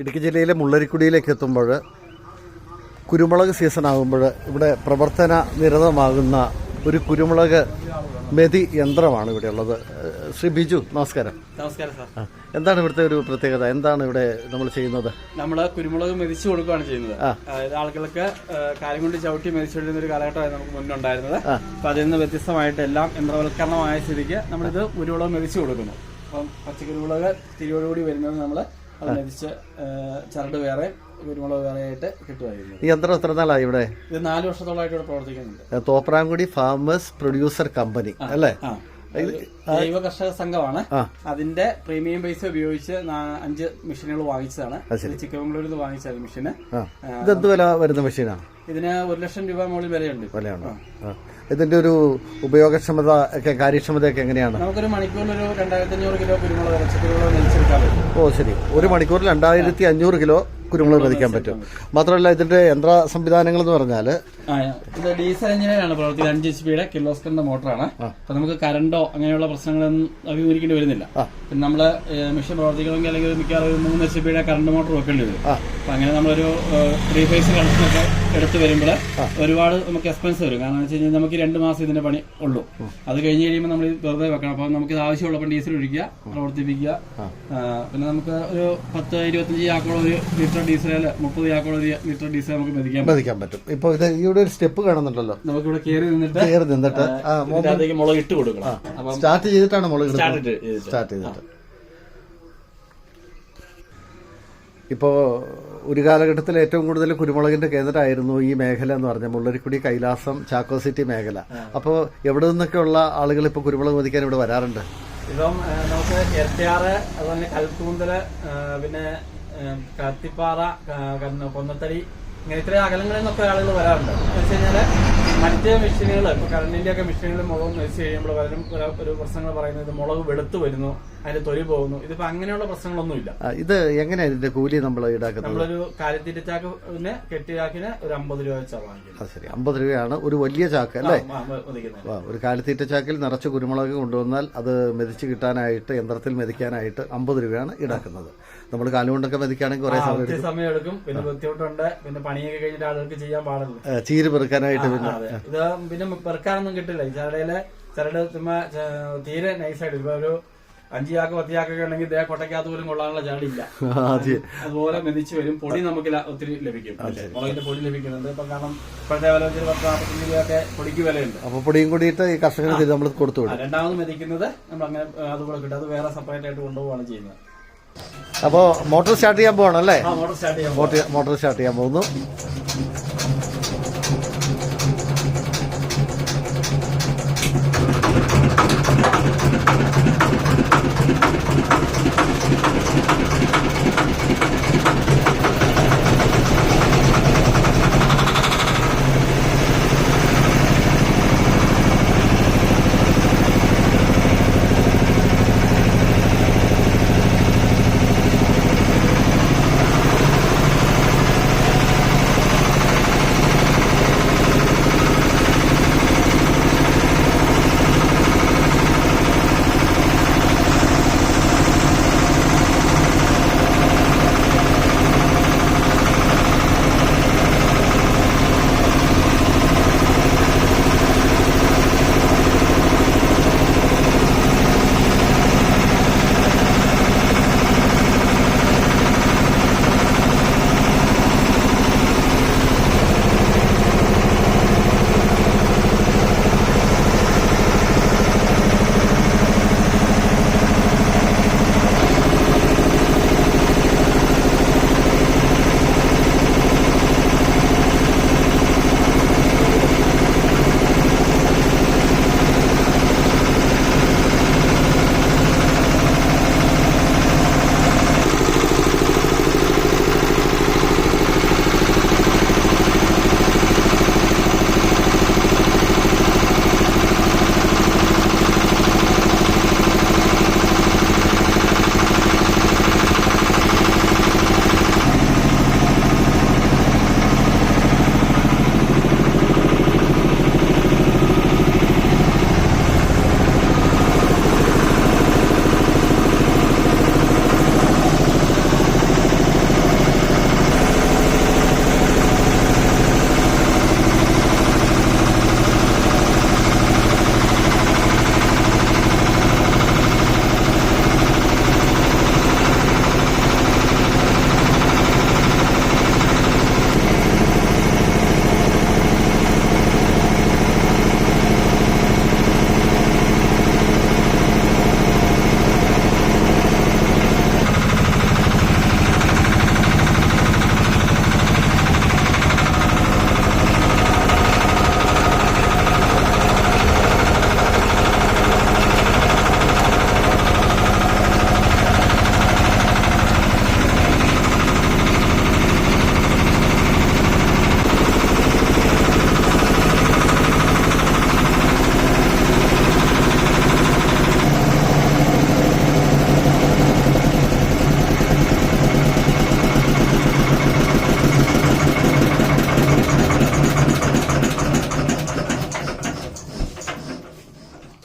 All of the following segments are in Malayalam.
ഇടുക്കി ജില്ലയിലെ മുള്ളരിക്കുടിയിലേക്ക് എത്തുമ്പോൾ കുരുമുളക് സീസൺ ആകുമ്പോൾ ഇവിടെ പ്രവർത്തന നിരതമാകുന്ന ഒരു കുരുമുളക് മെതി യന്ത്രമാണ് ഇവിടെ ഉള്ളത്. ശ്രീ ബിജു നമസ്കാരം. നമസ്കാരം സാർ. എന്താണ് ഇവിടുത്തെ ഒരു പ്രത്യേകത? എന്താണ് ഇവിടെ നമ്മൾ ചെയ്യുന്നത്? നമ്മൾ കുരുമുളക് മെതിച്ചു കൊടുക്കുകയാണ് ചെയ്യുന്നത്. അതായത് ആളുകൾക്ക് കാര്യം കൊണ്ട് ചവിട്ടി മെതിച്ചുകൊണ്ടിരുന്ന ഒരു കാലഘട്ടമായി നമുക്ക് മുന്നുണ്ടായിരുന്നത്. അപ്പൊ അതിൽ നിന്ന് വ്യത്യസ്തമായിട്ട് എല്ലാം യന്ത്രവൽക്കരണമായ സ്ഥിതിക്ക് നമ്മളിത് കുരുമുളക് മെതിച്ചു കൊടുക്കുന്നു. അപ്പം പച്ചക്കുരുമുളക് തിരിയോടുകൂടി വരുന്നത് നമ്മൾ അത് ചരട് വേറെ കുരുമുളക് വേറെ ആയിട്ട് കിട്ടുമായിരുന്നു. ഈ യന്ത്രം എത്ര നാളായി ഇവിടെ? ഇത് നാല് വർഷത്തോളമായിട്ട് ഇവിടെ പ്രവർത്തിക്കുന്നുണ്ട്. തോപ്രാംകുടി ഫാമേഴ്സ് പ്രൊഡ്യൂസർ കമ്പനി അല്ലേ? ജൈവ കർഷക സംഘമാണ്. അതിന്റെ പ്രീമിയം പൈസ ഉപയോഗിച്ച് അഞ്ച് മെഷീനുകൾ വാങ്ങിച്ചതാണ്. ചിക്കമംഗളൂരിൽ നിന്ന് വാങ്ങിച്ചത് മെഷീന്. ഇതെന്ത് വില വരുന്ന മെഷീനാണ് ഇതിന് ഒരു ലക്ഷം രൂപ മുകളിൽ വിലയുണ്ട്. വിലയുണ്ടോ? ഇതിന്റെ ഒരു ഉപയോഗക്ഷമത ഒക്കെ കാര്യക്ഷമത ഒക്കെ എങ്ങനെയാണ്? നമുക്കൊരു മണിക്കൂറിൽ ഒരു രണ്ടായിരത്തി അഞ്ഞൂറ് കിലോ കുരുമുളക് പറ്റും. ഓ ശരി. ഒരു മണിക്കൂറിൽ രണ്ടായിരത്തി അഞ്ഞൂറ് കിലോ കുരുമുളക് വധിക്കാൻ പറ്റും. മാത്രമല്ല ഇതിന്റെ യന്ത്ര സംവിധാനങ്ങൾ എന്ന് പറഞ്ഞാൽ ഇത് ഡീസൽ എഞ്ചിനാണ് പ്രവർത്തിക്കുന്നത്. അഞ്ച് എച്ച് പിയുടെ കിലോസ്കറിന്റെ മോട്ടറാണ്. അപ്പൊ നമുക്ക് കറണ്ടോ അങ്ങനെയുള്ള പ്രശ്നങ്ങളൊന്നും അഭിമുഖീകരിക്കേണ്ടി വരുന്നില്ല. പിന്നെ നമ്മൾ മെഷീൻ പ്രവർത്തിക്കണമെങ്കിൽ അല്ലെങ്കിൽ മിക്കവാറും ഒരു മൂന്ന് എച്ച് പിയുടെ കറണ്ട് മോട്ടർ വെക്കേണ്ടി വരും. അപ്പൊ അങ്ങനെ നമ്മളൊരു ത്രീ ഫേസ് കണക്ഷനൊക്കെ എടുത്തു വരുമ്പോൾ ഒരുപാട് നമുക്ക് എക്സ്പെൻസ് വരും. കാരണം വെച്ച് കഴിഞ്ഞാൽ നമുക്ക് രണ്ട് മാസം ഇതിന്റെ പണി ഉള്ളൂ. അത് കഴിഞ്ഞ് കഴിയുമ്പോൾ നമ്മൾ വെറുതെ വെക്കണം. അപ്പൊ നമുക്ക് ഇത് ആവശ്യമുള്ളപ്പോൾ ഡീസൽ ഒഴിക്കുക പ്രവർത്തിപ്പിക്കുക. പിന്നെ നമുക്ക് ഒരു പത്ത് ഇരുപത്തഞ്ച് ചാക്കോളം ഒരു ലിറ്റർ ഡീസൽ മുപ്പത് ചാക്കോളം ഒരു ലിറ്റർ ഡീസൽ നമുക്ക് മതിക്കാൻ മെതിക്കാൻ പറ്റും. ഇപ്പൊ ഇത് ഇവിടെ ഒരു സ്റ്റെപ്പ് കാണുന്നുണ്ടല്ലോ. നമുക്കിവിടെ കയറി നിന്നിട്ട് കയറി നിന്നിട്ട്. ആ മുളക് ഇട്ട് കൊടുക്കണം. അപ്പം സ്റ്റാർട്ട് ചെയ്തിട്ടാണ് മുളക് സ്റ്റാർട്ട് ഇടുന്നത് ചെയ്തിട്ട്. സ്റ്റാർട്ട് ചെയ്തിട്ട്. ഇപ്പോൾ ഒരു കാലഘട്ടത്തിൽ ഏറ്റവും കൂടുതൽ കുരുമുളകിന്റെ കേന്ദ്രമായിരുന്നു ഈ മേഖല എന്ന് പറഞ്ഞ മുള്ളരിക്കുടി കൈലാസം ചാക്കോ സിറ്റി മേഖല. അപ്പോൾ എവിടെ നിന്നൊക്കെയുള്ള ആളുകൾ ഇപ്പോൾ കുരുമുളക് മതിക്കാൻ ഇവിടെ വരാറുണ്ട്? ഇപ്പം ആ, നമുക്ക് എരട്ടിയാറ് അതുപോലെ ആ, പിന്നെ ആ, കത്തിപ്പാറ ആ, കന്ന- കൊന്നത്തടി ഇങ്ങനെ ഇത്രയും അകലങ്ങളിൽ നിന്നൊക്കെ ആളുകൾ വരാറുണ്ട്. എന്ന് വെച്ച് കഴിഞ്ഞാൽ മറ്റേ മെഷീനുകൾ ഇപ്പൊ കറണ്ടിന്റെ ഒക്കെ മെഷീനുകൾ മുളക് മെസ് ചെയ്യുമ്പോൾ പലരും ഒരു- പ്രശ്നങ്ങൾ പറയുന്നത് മുളക് വെളുത്ത് വരുന്നു അതിന്റെ തൊലി പോകുന്നു. ഇതിപ്പോ അങ്ങനെയുള്ള പ്രശ്നങ്ങളൊന്നുമില്ല. ഇത് എങ്ങനെയാണ് ഇതിന്റെ കൂലി നമ്മൾ ഈടാക്കുന്നത്? നമ്മളൊരു കെട്ടി കെട്ടിയാക്കിന് ഒരു അമ്പത് രൂപ വെച്ചാണ് വാങ്ങിക്കുന്നത്. ശരി. അമ്പത് രൂപയാണ് ഒരു വലിയ ചാക്ക് അല്ലേ? ഒരു കാലിത്തീറ്റ ചാക്കിൽ നിറച്ച് കുരുമുളക് കൊണ്ടുവന്നാൽ അത് മെതിച്ച് കിട്ടാനായിട്ട് യന്ത്രത്തിൽ മെതിക്കാനായിട്ട് അമ്പത് രൂപയാണ് ഈടാക്കുന്നത്. നമ്മൾ കാലുകൊണ്ടൊക്കെ മെതിക്കുകയാണെങ്കിൽ കുറെ സമയം എടുക്കും. പിന്നെ ബുദ്ധിമുട്ടുണ്ട്. പിന്നെ പണിയൊക്കെ കഴിഞ്ഞിട്ട് ആളുകൾക്ക് ചെയ്യാൻ പാടില്ല. ചീര് പെറുക്കാനായിട്ട് പിന്നെ ഇത് പിന്നെ പെറുക്കാനൊന്നും കിട്ടില്ല. ഈ ചരടയിലെ ചരട് തീരെ നൈസായിട്ട് ഇപ്പൊ ഒരു അഞ്ചു ചാക്ക് പത്ത് ചാക്കൊക്കെ ഉണ്ടെങ്കിൽ ഇതേ കൊട്ടയ്ക്കകത്ത് പോലും കൊള്ളാനുള്ള ചാടില്ല അതുപോലെ മെതിച്ച് വരും. പൊടി നമുക്ക് ഒത്തിരി ലഭിക്കും. മുളകിന്റെ പൊടി ലഭിക്കുന്നുണ്ട്. ഇപ്പൊ കാരണം ഇപ്പോഴത്തെ വില വെച്ചൊരു പത്ത് നാൽപ്പത്തഞ്ച് രൂപയൊക്കെ പൊടിക്ക് വിലയുണ്ട്. അപ്പൊ പൊടിയും കൂടിയിട്ട് ഈ കർഷകർക്ക് നമ്മൾ കൊടുത്തു രണ്ടാമത് മെതിക്കുന്നത് നമ്മൾ അങ്ങനെ അതുപോലെ അതുകൂടെ കിട്ടും. അത് വേറെ സെപ്പറേറ്റ് ആയിട്ട് കൊണ്ടുപോവാണ് ചെയ്യുന്നത്. അപ്പോ മോട്ടോർ സ്റ്റാർട്ട് ചെയ്യാൻ പോകണം അല്ലേ? ആ മോട്ടർ സ്റ്റാർട്ട് ചെയ്യാൻ മോട്ടോർ മോട്ടോർ സ്റ്റാർട്ട് ചെയ്യാൻ പോകുന്നു.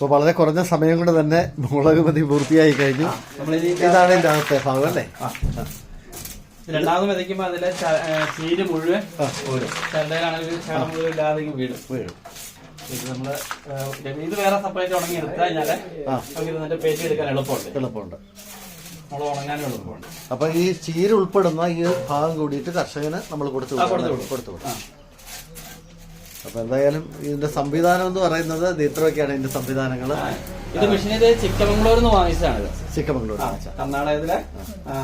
അപ്പോൾ വളരെ കുറഞ്ഞ സമയം കൊണ്ട് തന്നെ മുളക് മതി പൂർത്തിയായി കഴിഞ്ഞു. ഇതാണ് എന്റെ അകത്തെ ഭാഗം അല്ലേ. രണ്ടാമത് വിതയ്ക്കുമ്പോ അതിലെ ചീര് മുഴുവൻ വീഴും ചരടയിലാണെങ്കിൽ ചാട മുഴുവൻ ഇല്ലാതെ ഇങ്ങ് വീഴും. വീഴും. ഇത് നമ്മൾ ഏ, ഇത് വേറെ സെപ്പറേറ്റ് ഉണങ്ങി എടുത്തു കഴിഞ്ഞാൽ ആ. നമുക്ക് ഇതിന്റെ പേറ്റി എടുക്കാൻ എളുപ്പമുണ്ട്. എളുപ്പമുണ്ട്. നമ്മൾ ഉണങ്ങാനും എളുപ്പമുണ്ട്. അപ്പൊ ഈ ചീര് ഉൾപ്പെടുന്ന ഈ ഭാഗം കൂടിയിട്ട് കർഷകന് നമ്മൾ കൊടുത്തു കൊടുത്തു കൊടുത്തു കൊടുത്തു. അപ്പൊ എന്തായാലും ഇതിന്റെ സംവിധാനം എന്ന് പറയുന്നത് ഇത് ഇത്രയൊക്കെയാണ് ഇതിന്റെ സംവിധാനങ്ങൾ. ഇത് മെഷീൻ ഇത് ചിക്കമംഗ്ലൂരിൽ നിന്ന് വാങ്ങിച്ചതാണ്. ചിക്കമംഗ്ലൂർ കർണാടകത്തിലെ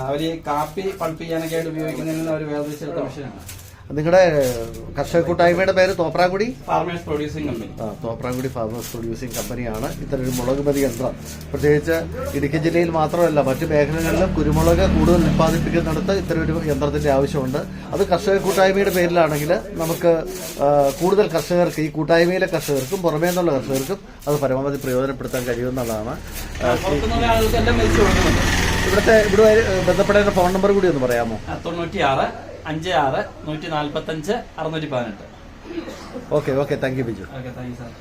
അവർ കാപ്പി പൾപ്പ് ചെയ്യാനൊക്കെ ആയിട്ട് ഉപയോഗിക്കുന്നതിൽ നിന്ന് അവർ വേർതിരിച്ചെടുത്ത മെഷീനാണ്. നിങ്ങളുടെ കർഷക കൂട്ടായ്മയുടെ പേര് തോപ്രാങ്കുടി ഫാർമേഴ്സ് പ്രൊഡ്യൂസിംഗ് കമ്പനി ആ, തോപ്രാങ്കുടി ഫാർമേഴ്സ് പ്രൊഡ്യൂസിംഗ് കമ്പനിയാണ് ഇത്തരൊരു മുളക് മതി യന്ത്രം. പ്രത്യേകിച്ച് ഇടുക്കി ജില്ലയിൽ മാത്രമല്ല മറ്റ് മേഖലകളിലും കുരുമുളക് കൂടുതൽ ഉൽപ്പാദിപ്പിക്കുന്നിടത്ത് ഒരു യന്ത്രത്തിന്റെ ആവശ്യമുണ്ട്. അത് കർഷക കൂട്ടായ്മയുടെ പേരിലാണെങ്കിൽ നമുക്ക് കൂടുതൽ കർഷകർക്ക് ഈ കൂട്ടായ്മയിലെ കർഷകർക്കും പുറമേ നിന്നുള്ള കർഷകർക്കും അത് പരമാവധി പ്രയോജനപ്പെടുത്താൻ കഴിയുമെന്നുള്ളതാണ്. ഇവിടുത്തെ ഇവിടെ ബന്ധപ്പെടേണ്ട ഫോൺ നമ്പർ കൂടി ഒന്ന് പറയാമോ? തൊണ്ണൂറ്റിയാറ് അഞ്ച് ആറ് നൂറ്റി നാൽപ്പത്തഞ്ച് അറുന്നൂറ്റി പതിനെട്ട് okay okay thank you Biju okay thank you sir